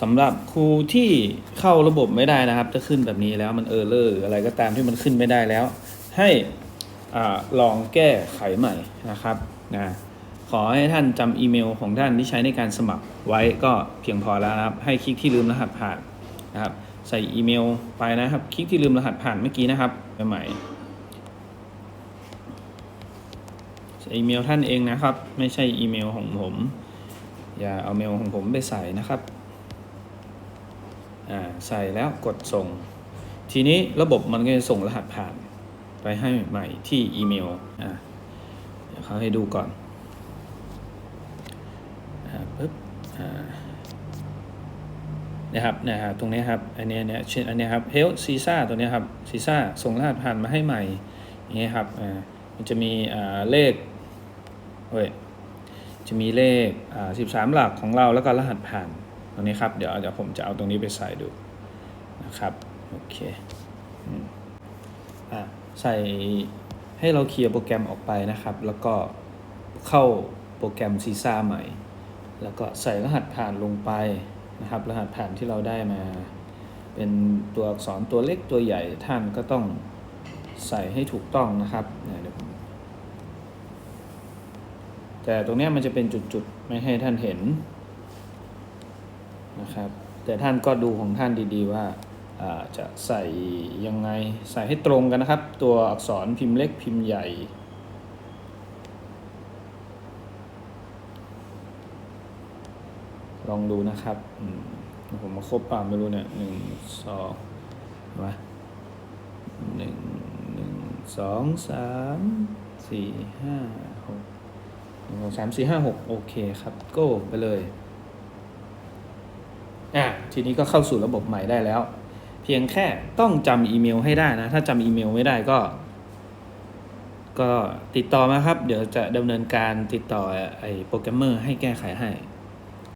สำหรับครูที่เข้าระบบไม่ได้นะครับ จะขึ้นแบบนี้แล้วมันเออร์เลอร์อะไรก็ตามที่มันขึ้นไม่ได้แล้ว ให้อลองแก้ไขใหม่นะครับนะขอให้ท่านจำอีเมลของท่านที่ใช้ในการสมัครไว้ก็เพียงพอแล้วนะครับ ให้คลิกที่ลืมรหัสผ่านนะครับ ใส่อีเมลไปนะครับ คลิกที่ลืมรหัสผ่านเมื่อกี้นะครับใหม่ใส่อีเมลท่านเองนะครับ ไม่ใช่อีเมลของผม อย่าเอาเมลของผมไปใส่นะครับอ่าใส่แล้วกดส่ง ทีนี้ระบบมันก็จะส่งรหัสผ่านไปให้ใหม่ที่อีเมลอ่าเดี๋ยวเขาให้ดูก่อนอ่าปึ๊บอ่านะครับนะครับตรงนี้ครับอันเนี้ยเนี่ยเช่นอันเนี้ยครับ health visa ตัวเนี้ยครับ visa ส่งรหัสผ่านมาให้ใหม่อย่างเงี้ยครับอ่ามันจะมีอ่าเลขเว้ย จะมีเลข 13 หลักของเราแล้วก็รหัสผ่านตรงนี้ครับ เดี๋ยวเดี๋ยวผมจะเอาตรงนี้ไปใส่ดูนะครับโอเคอ่าใส่ให้เราเคลียร์โปรแกรมออกไปนะครับ แล้วก็เข้าโปรแกรมซีซ่าใหม่ แล้วก็ใส่รหัสผ่านลงไปนะครับ รหัสผ่านที่เราได้มา เป็นตัวอักษรตัวเล็กตัวใหญ่ท่านก็ต้องใส่ให้ถูกต้องนะครับเดี๋ยวผม แต่ตรงนี้มันจะเป็นจุดๆ ไม่ให้ท่านเห็นนะครับ แต่ท่านก็ดูของท่านดีๆว่าาจะใส่ยังไงใส่ให้ตรงกันนะครับ ตัวอักษรพิมพ์เล็กพิมพ์ใหญ่ลองดูนะครับ ผมมาครบป่าไม่รู้เนี่ยหนึ่งสองมาหนึ่งหนึ่งสองสามสี่ห้าหก สามสี่ห้าหกโอเคครับก็ไปเลยอะทีนี้ก็เข้าสู่ระบบใหม่ได้แล้ว เพียงแค่ต้องจำอีเมลให้ได้นะ ถ้าจำอีเมลไม่ได้ก็ ก็ติดต่อมาครับ เดี๋ยวจะดำเนินการติดต่อไอ้โปรแกรมเมอร์ให้แก้ไขให้